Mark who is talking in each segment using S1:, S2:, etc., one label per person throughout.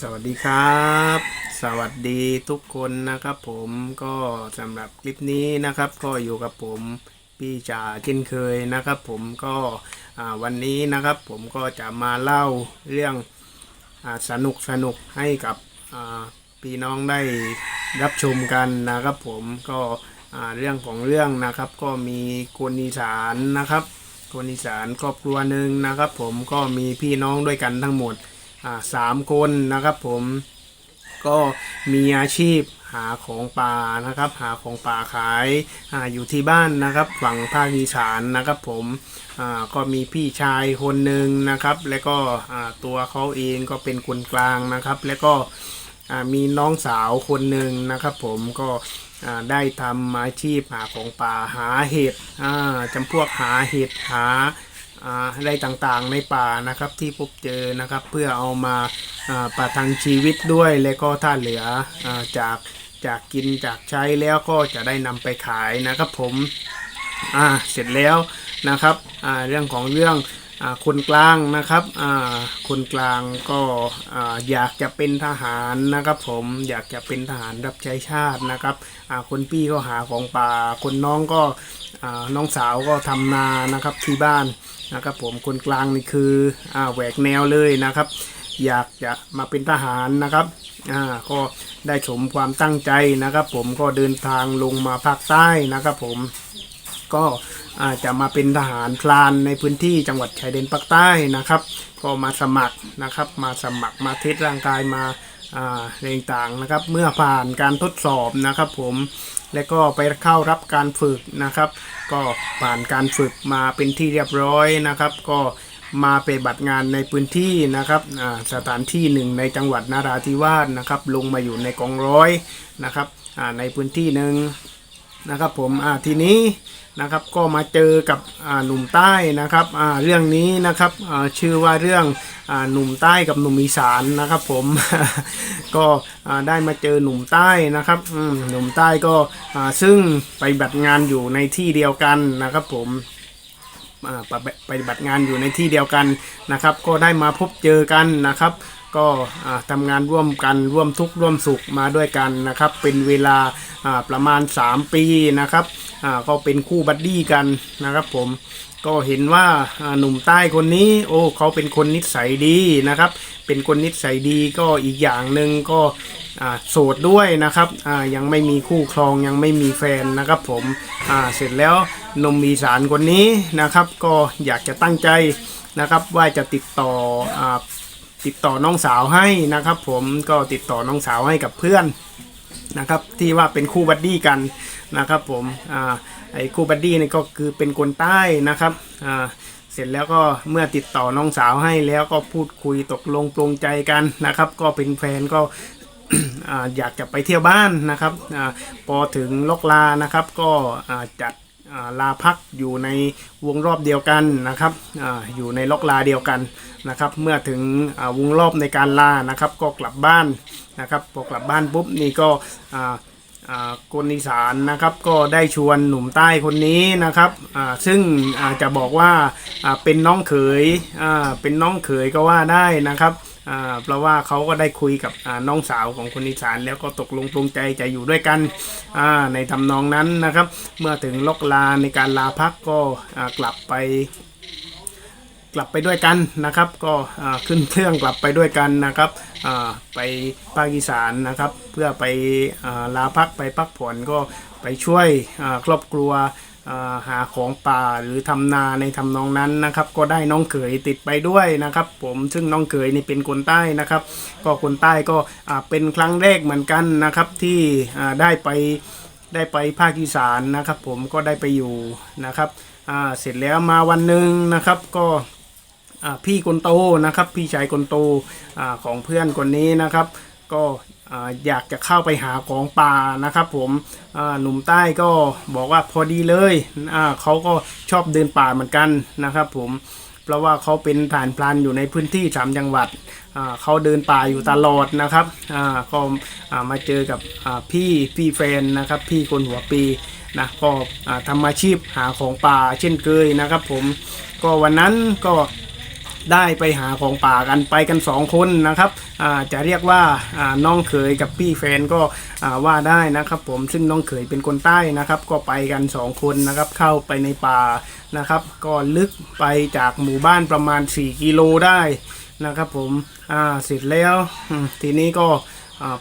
S1: สวัสดีครับ สวัสดีทุกคนนะครับผมก็สำหรับคลิปนี้นะครับ ก็อยู่กับผมพี่จ่าเช่นเคยนะครับ ผมก็วันนี้นะครับ ผมก็จะมาเล่าเรื่องอสนุกสนุกให้กับพี่น้องได้รับชมกันนะครับ ผมก็เรื่องของเรื่องนะครับ ก็มีคนอีสานนะครับคนอีสานครอบครัวหนึ่งนะครับ ผมก็มีพี่น้องด้วยกันทั้งหมด สามคนนะครับผมก็มีอาชีพหาของป่านะครับ หาของป่าขายอาอยู่ที่บ้านนะครับฝั่งภาคอีสานนะครับผมอ่าก็มีพี่ชายคนหนึ่งนะครับ แล้วก็อ่าตัวเขาเองก็เป็นคนกลางนะครับ แล้วก็อ่ามีน้องสาวคนหนึ่งนะครับผมก็อ่าได้ทำอาชีพหาของป่าหาเห็ดอ่าจำพวกหาเห็ดหา อะไรต่างๆในป่านะครับที่พบเจอนะครับ เพื่อเอามาอ่าประทังชีวิตด้วย แล้วก็ถ้าเหลืออจากจากกินจากใช้แล้วก็จะได้นำไปขายนะครับผมอ่าเสร็จแล้วนะครับอ่าเรื่องของเรื่อง คนกลางนะครับคนกลางก็อ่าอยากจะเป็นทหารนะครับ ผมอยากจะเป็นทหารรับใช้ชาตินะครับคนพี่ก็หาของป่า คนน้องก็น้องสาวก็ทำนานะครับที่บ้านนะครับผมคนกลางนี่คืออแหวกแนวเลยนะครับ อยากจะมาเป็นทหารนะครับก็ได้สมความตั้งใจนะครับ ผมก็เดินทางลงมาภาคใต้นะครับ ผม ก็อาจะมาเป็นทหารพลานในพื้นที่จังหวัดชายแดนภาคใต้นะครับ ก็มาสมัครนะครับ มาสมัครมาเทสร่างกายมาอ่าเรื่องต่างนะครับ เมื่อผ่านการทดสอบนะครับ ผมแล้วก็ไปเข้ารับการฝึกนะครับ ก็ผ่านการฝึกมาเป็นที่เรียบร้อยนะครับ ก็มาปบัติงานในพื้นที่นะครับสถานที่หนึ่งในจังหวัดนาราธิวาสนะครับ ลงมาอยู่ในกองร้อยนะครับในพื้นที่หนึ่ง นะครับผมอ่าทีนี้นะครับก็มาเจอกับอ่าหนุ่มใต้นะครับอ่าเรื่องนี้นะครับอ่าชื่อว่าเรื่องอ่าหนุ่มใต้กับหนุ่มอีสานนะครับผมก็อ่าได้มาเจอหนุ่มใต้นะครับอืมหนุ่มใต้ก็อ่าซึ่งไปบัติงานอยู่ในที่เดียวกันนะครับผมอ่าปปฏิบัติงานอยู่ในที่เดียวกันนะครับ ก็ได้มาพบเจอกันนะครับ ก็อ่าทำงานร่วมกันร่วมทุกข์ร่วมสุขมาด้วยกันนะครับ เป็นเวลาประมาณ 3 ปีนะครับก็เป็นคู่บัดดี้กันนะครับผมก็เห็นว่าหนุ่มใต้คนนี้ โอ้เขาเป็นคนนิสัยดีนะครับ เป็นคนนิสัยดีก็อีกอย่างหนึ่งก็โสดด้วยนะครับยังไม่มีคู่ครองยังไม่มีแฟนนะครับผมเสร็จแล้วนมอีสานคนนี้นะครับ ก็อยากจะตั้งใจนะครับว่าจะติดต่ออ ติดต่อน้องสาวให้นะครับ ผมก็ติดต่อน้องสาวให้กับเพื่อนนะครับที่ว่าเป็นคู่บัดดี้กันนะครับ ผมอ่าไอ้คู่บัดดี้นี่ก็คือเป็นคนใต้นะครับอ่าเสร็จแล้วก็เมื่อติดต่อน้องสาวให้แล้วก็พูดคุยตกลงปลงใจกันนะครับ ก็เป็นแฟนก็อยากจะไปเที่ยวบ้านนะครับอพอถึงลกลานะครับ ก็จัด ลาพักอยู่ในวงรอบเดียวกันนะครับออยู่ในล็อกลาเดียวกันนะครับ เมื่อถึงวงรอบในการลานะครับ ก็กลับบ้านนะครับพอกลับบ้านปุ๊บนี่ก็คนอีสานนะครับก็ได้ชวนหนุ่มใต้คนนี้นะครับซึ่งจะบอกว่าเป็นน้องเขยเป็นน้องเขยก็ว่าได้นะครับ เพราะว่าเขาก็ได้คุยกับน้องสาวของคนอีสานแล้วก็ตกลงปลงใจจะอยู่ด้วยกันในทำนองนั้นนะครับ เมื่อถึงลกลาในการลาพักก็กลับไปกลับไปด้วยกันนะครับ ก็ขึ้นเครื่องกลับไปด้วยกันนะครับไปภาคอีสานนะครับ เพื่อไปอลาพักไปพักผ่อนก็ไปช่วยครอบครัว หาของป่าหรือทำนาในทำนองนั้นนะครับ ก็ได้น้องเขยติดไปด้วยนะครับ ผมซึ่งน้องเขยนี่เป็นคนใต้นะครับ ก็คนใต้ก็เป็นครั้งแรกเหมือนกันนะครับที่ได้ไปได้ไปภาคอีสานนะครับ ผมก็ได้ไปอยู่นะครับเสร็จแล้วมาวันหนึ่งนะครับก็พี่คนโตนะครับ พี่ชายคนโตอของเพื่อนคนนี้นะครับ ก็ อยากจะเข้าไปหาของป่านะครับผมหนุ่มใต้ก็บอกว่าพอดีเลยเขาก็ชอบเดินป่าเหมือนกันนะครับผมเพราะว่าเขาเป็นฐานพลานอยู่ในพื้นที่สามจังหวัดเขาเดินป่าอยู่ตลอดนะครับก็มาเจอกับพี่พี่แฟนนะครับพี่คนหัวปีนะก็ทำอาชีพหาของป่าเช่นเคยนะครับผมก็วันนั้นก็ ได้ไปหาของป่ากันไปกันสองคนนะครับจะเรียกว่าน้องเขยกับพี่แฟนก็ว่าได้นะครับ ผมซึ่งน้องเขยเป็นคนใต้นะครับ ก็ไปกันสองคนนะครับ เข้าไปในป่านะครับ ก็ลึกไปจากหมู่บ้านประมาณ 4 กิโลได้นะครับ ผมเสร็จแล้วทีนี้ก็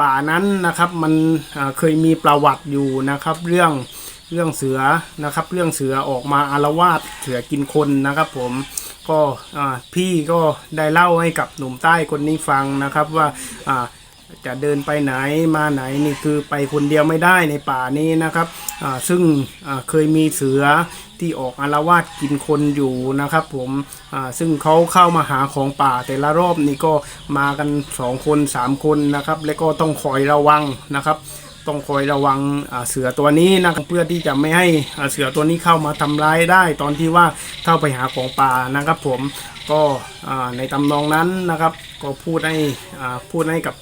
S1: ป่านั้นนะครับมันเคยมีประวัติอยู่นะครับ เรื่องเรื่องเสือนะครับ เรื่องเสือออกมาอารวาสเสือกินคนนะครับ ผม ก็พี่ก็ได้เล่าให้กับหนุ่มใต้คนนี้ฟังนะครับว่าจะเดินไปไหนมาไหนนี่คือไปคนเดียวไม่ได้ในป่านี้นะครับซึ่งเคยมีเสือที่ออกอารวาสกินคนอยู่นะครับผมซึ่งเขาเข้ามาหาของป่าแต่ละรอบนี่ก็มากันสองคนสามคนนะครับ และก็ต้องคอยระวังนะครับ ต้องคอยระวังเสือตัวนี้นะครับเพื่อที่จะไม่ให้เสือตัวนี้เข้ามาทำร้ายได้ ตอนที่ว่าเข้าไปหาของป่านะครับผมก็ในตำนองนั้นนะครับ ก็พูดให้พูดให้กับ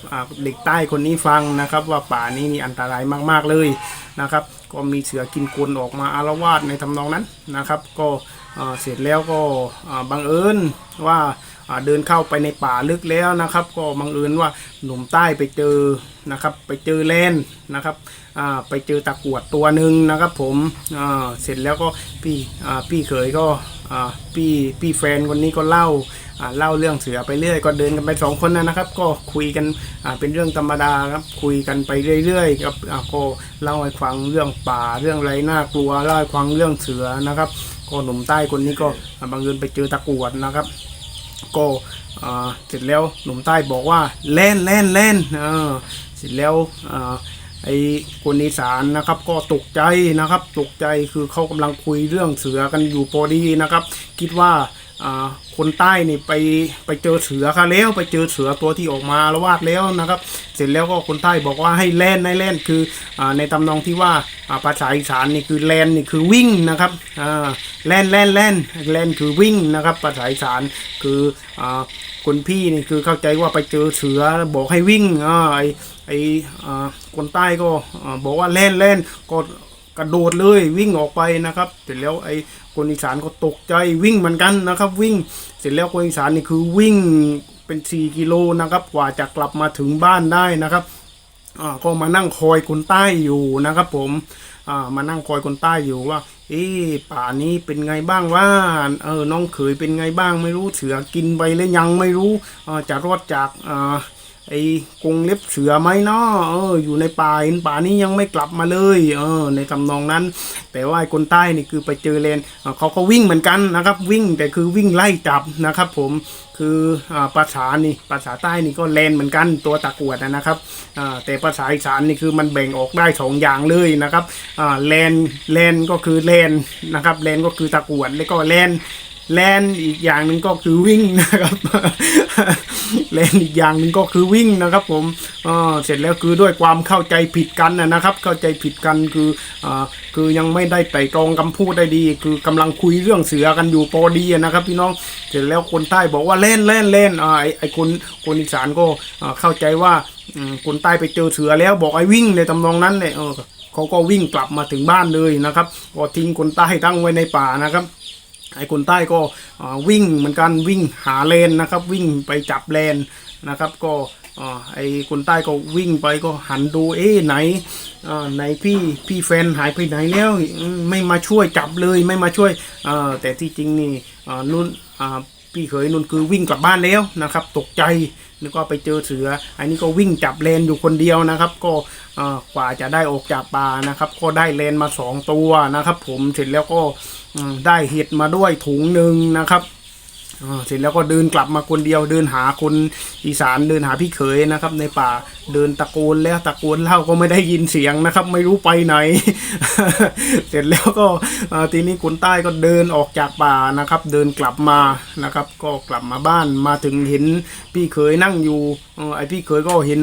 S1: เด็กใต้คนนี้ฟังนะครับ ว่าป่านี้มีอันตรายมากๆเลยนะครับ ก็มีเสือกินคนออกมาอารวาสในทำนองนั้นนะครับ ก็เสร็จแล้วก็บังเอิญว่า เดินเข้าไปในป่าลึกแล้วนะครับ ก็บังเอิญว่าหนุ่มใต้ไปเจอนะครับไปเจอแลนนะครับอ่าไปเจอตะกรวดตัวหนึ่งนะครับผมอ่าเสร็จแล้วก็พี่อ่าพี่เขยก็อ่าพี่พี่แฟนคนนี้ก็เล่าอ่าเล่าเรื่องเสือไปเรื่อย ก็เดินกันไปสองคนนะครับ ก็คุยกันอ่าเป็นเรื่องธรรมดาครับคุยกันไปเรื่อยๆครับก็เล่าให้ฟังเรื่องป่าเรื่องไรน่ากลัวเล่าให้ฟังเรื่องเสือนะครับก็หนุ่มใต้คนนี้ก็บังเอิญไปเจอตะกรวดนะครับ ก็เสร็จแล้วหนุ่มใต้บอกว่าเล่นเล่นเล่นเสร็จแล้วอไอ้คนอีสานนะครับก็ตกใจนะครับตกใจคือเขากำลังคุยเรื่องเสือกันอยู่พอดีนะครับ คิดว่า คนใต้นี่ไปไปเจอเสือเขาแล้วไปเจอเสือตัวที่ออกมาละวาดแล้วนะครับ เสร็จแล้วก็คนใต้บอกว่าให้เล่นให้เล่นคืออในตำนองที่ว่าภาษาอีสานนี่คือแล่นนี่คือวิ่งนะครับแล่นแล่นแล่นแล่นคือวิ่งนะครับ ภาษาอีสานคืออคนพี่นี่คือเข้าใจว่าไปเจอเสือบอกให้วิ่งอ่าไอไออ่าคนใต้ก็บอกว่าเล่นเล่นก็ ระโดดเลยวิ่งออกไปนะครับ เสร็จแล้วไอ้คนอีสานก็ตกใจวิ่งเหมือนกันนะครับ วิ่งเสร็จแล้วคนอีสานนี่คือวิ่งเป็น 4 กิโลนะครับกว่าจะกลับมาถึงบ้านได้นะครับก็มานั่งคอยคนใต้อยู่นะครับ ผมมานั่งคอยคนใต้อยู่ว่าเอ๊ป่านี้เป็นไงบ้างว่าเออน้องเขยเป็นไงบ้างไม่รู้เสือกินไปแล้วยังไม่รู้จะรอดจากอ่า ไอ้กรงเล็บเสือไหมเนาะเอออยู่ในป่าเห็นป่านี้ยังไม่กลับมาเลยเออในทำนองนั้น แต่ว่าไอ้คนใต้นี่คือไปเจอเลนอ่าเขาก็วิ่งเหมือนกันนะครับ วิ่งแต่คือวิ่งไล่จับนะครับ ผมคืออ่าภาษานี่ภาษาใต้นี่ก็แลนเหมือนกันตัวตะกวดนะครับอ่าแต่ภาษาอีสานนี่คือมันแบ่งออกได้สองอย่างเลยนะครับอ่าแลนแลนก็คือแลนนะครับแลนก็คือตะกวดแล้วก็แลน แลนอีกอย่างหนึ่งก็คือวิ่งนะครับแลนอีกอย่างหนึ่งก็คือวิ่งนะครับผมอ่าเสร็จแล้วคือด้วยความเข้าใจผิดกันนะครับ เข้าใจผิดกันคืออ่าคือยังไม่ได้ไต่ตรองคำพูดได้ดี คือกำลังคุยเรื่องเสือกันอยู่พอดีนะครับพี่น้องเสร็จแล้วคนใต้บอกว่าเล่นเล่นเล่นอ่าไอไอคนคนอีสานก็เข้าใจว่าคนใต้ไปเจอเสือแล้วบอกไอ้วิ่งในตำนองนั้นเลยเออเขาก็วิ่งกลับมาถึงบ้านเลยนะครับก็ทิ้งคนใต้ตั้งไว้ในป่านะครับ ไอ้คนใต้ก็วิ่งเหมือนกันวิ่งหาเลนนะครับ วิ่งไปจับเลนนะครับ ก็ไอ้คนใต้ก็วิ่งไปก็หันดูเอ๊ะไหนไหนพี่พี่แฟนหายไปไหนแล้วไม่มาช่วยจับเลยไม่มาช่วยแต่ที่จริงนี่นุ่นพี่เขยนุ่นคือวิ่งกลับบ้านแล้วนะครับ ตกใจ แล้วก็ไปเจอเสือ อันนี้ก็วิ่งจับเลนอยู่คนเดียวนะครับ ก็กว่าจะได้ออกจากป่านะครับ ก็ได้เลนมาสองตัวนะครับ ผมเสร็จแล้วก็ได้เห็ดมาด้วยถุงหนึ่งนะครับเสร็จแล้วก็เดินกลับมาคนเดียวเดินหาคนอีสานเดินหาพี่เขยนะครับ ในป่าเดินตะโกนแล้วตะโกนเล่าก็ไม่ได้ยินเสียงนะครับ ไม่รู้ไปไหน เสร็จแล้วก็อ่าทีนี้คนใต้ก็เดินออกจากป่านะครับ เดินกลับมานะครับ ก็กลับมาบ้านมาถึงเห็นพี่เขยนั่งอยู่ไอพี่เขยก็เห็น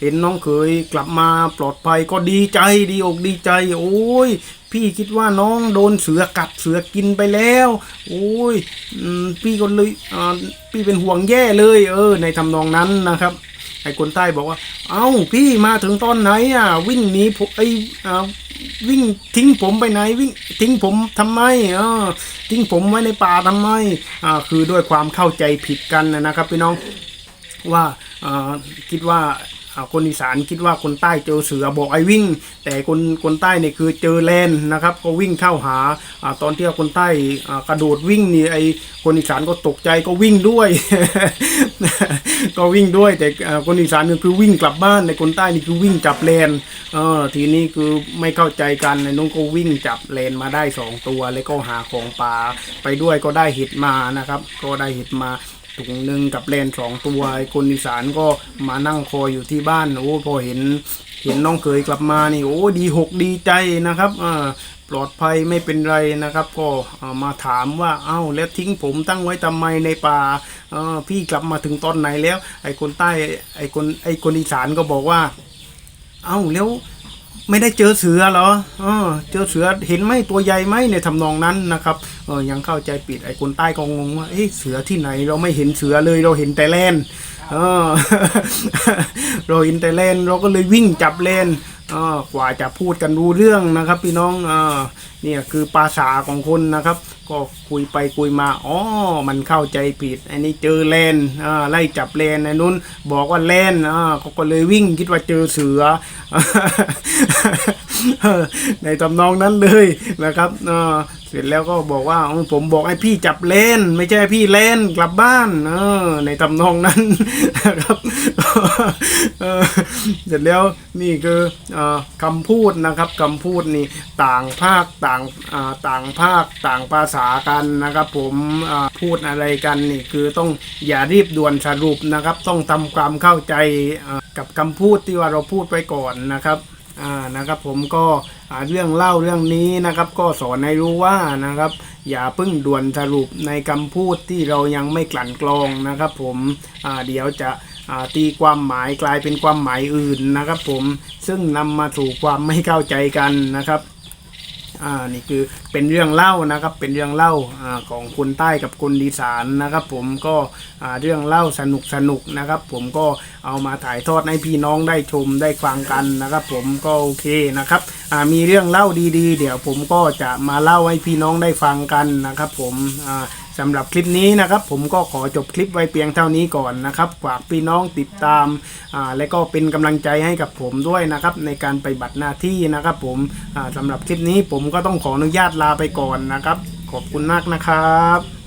S1: เห็นน้องเขยกลับมาปลอดภัยก็ดีใจดีอกดีใจ โอ้ยพี่คิดว่าน้องโดนเสือกัดเสือกินไปแล้ว โอ้ยพี่ก็เลยพี่เป็นห่วงแย่เลย เออ ในทำนองนั้นนะครับ ไอ้คนใต้บอกว่า เอ้าพี่มาถึงตอนไหนอะ วิ่งหนีผมไอ้อาวิ่งทิ้งผมไปไหน วิ่งทิ้งผมทำไมเออทิ้งผมไว้ในป่าทำไมอ่าคือด้วยความเข้าใจผิดกันนะครับพี่น้องว่าอ่าคิดว่า คนอีสานคิดว่าคนใต้เจอเสือบอกไอ้วิ่ง แต่คนคนใต้เนี่ยคือเจอแลนนะครับก็วิ่งเข้าหาอตอนที่คนใต้กระโดดวิ่งนี่ไอ้คนอีสานก็ตกใจก็วิ่งด้วย ก็วิ่งด้วย แต่คนอีสานก็คือวิ่งกลับบ้านในคนใต้นี่คือวิ่งจับแลนเออทีนี้คือไม่เข้าใจกันในน้องก็วิ่งจับแลนมาได้สองตัว แล้วก็หาของป่าไปด้วยก็ได้เห็ดมานะครับ ก็ได้เห็ดมา ถุงหนึ่งกับเลนสองตัวไอ้คนอีสานก็มานั่งคอยอยู่ที่บ้านโอ้พอเห็นเห็นน้องเคยกลับมานี่โอ้ดีหกดีใจนะครับอ่าปลอดภัยไม่เป็นไรนะครับ ก็มาถามว่าเอ้าแล้วทิ้งผมตั้งไว้ทำไมในป่าพี่กลับมาถึงตอนไหนแล้ว ไอ้คนใต้ไอ้คนไอ้คนอีสานก็บอกว่า เอ้าแล้ว ไม่ได้เจอเสือเหรอเออเจอเสือเห็นไหมตัวใหญ่ไหมในทำนองนั้นนะครับเออยังเข้าใจปิดไอ้คนใต้ก็งงว่าเอ๊ะเสือที่ไหนเราไม่เห็นเสือเลยเราเห็นแต่แลนเออเราเห็นแต่แลนเราก็เลยวิ่งจับแลน ออกว่าจะพูดกันรู้เรื่องนะครับ พี่น้องอเนี่ยคือภาษาของคนนะครับ ก็คุยไปคุยมาอ๋อมันเข้าใจผิด อันนี้เจอแลนอ่าไล่จับแลนไอ้นู้นบอกว่าแลนอ่าเขาก็เลยวิ่งคิดว่าเจอเสือ ในตำนองนั้นเลยนะครับเสร็จแล้วก็บอกว่าผมบอกให้พี่จับเลนไม่ใช่พี่เลนกลับบ้านเออในตำนองนั้นนะครับเสร็จแล้วนี่คือคำพูดนะครับคำพูดนี่ต่างภาคต่างอ่าต่างภาคต่างภาษากันนะครับ ผมพูดอะไรกันนี่คือต้องอย่ารีบด่วนสรุปนะครับ ต้องทำความเข้าใจกับคำพูดที่ว่าเราพูดไปก่อนนะครับ อ่านะครับผมก็เรื่องเล่าเรื่องนี้นะครับ ก็สอนให้รู้ว่านะครับ อย่าพึ่งด่วนสรุปในคำพูดที่เรายังไม่กลั่นกรองนะครับ ผมอ่าเดี๋ยวจะตีความหมายกลายเป็นความหมายอื่นนะครับ ผมซึ่งนำมาสู่ความไม่เข้าใจกันนะครับ อ่านี่คือเป็นเรื่องเล่านะครับเป็นเรื่องเล่าอ่าของคนใต้กับคนดีสานนะครับ ผมก็อ่าเรื่องเล่าสนุกสนุกนะครับ ผมก็เอามาถ่ายทอดให้พี่น้องได้ชมได้ฟังกันนะครับ ผมก็โอเคนะครับอ่ามีเรื่องเล่าดีๆ เดี๋ยวผมก็จะมาเล่าให้พี่น้องได้ฟังกันนะครับ ผมอ่า สำหรับคลิปนี้นะครับผมก็ขอจบคลิปไว้เพียงเท่านี้ก่อนนะครับฝากพี่น้องติดตามอ่าและก็เป็นกำลังใจให้กับผมด้วยนะครับในการไปบัตรหน้าที่นะครับผมอ่าสำหรับคลิปนี้ผมก็ต้องขออนุญาตลาไปก่อนนะครับ ขอบคุณมากนะครับ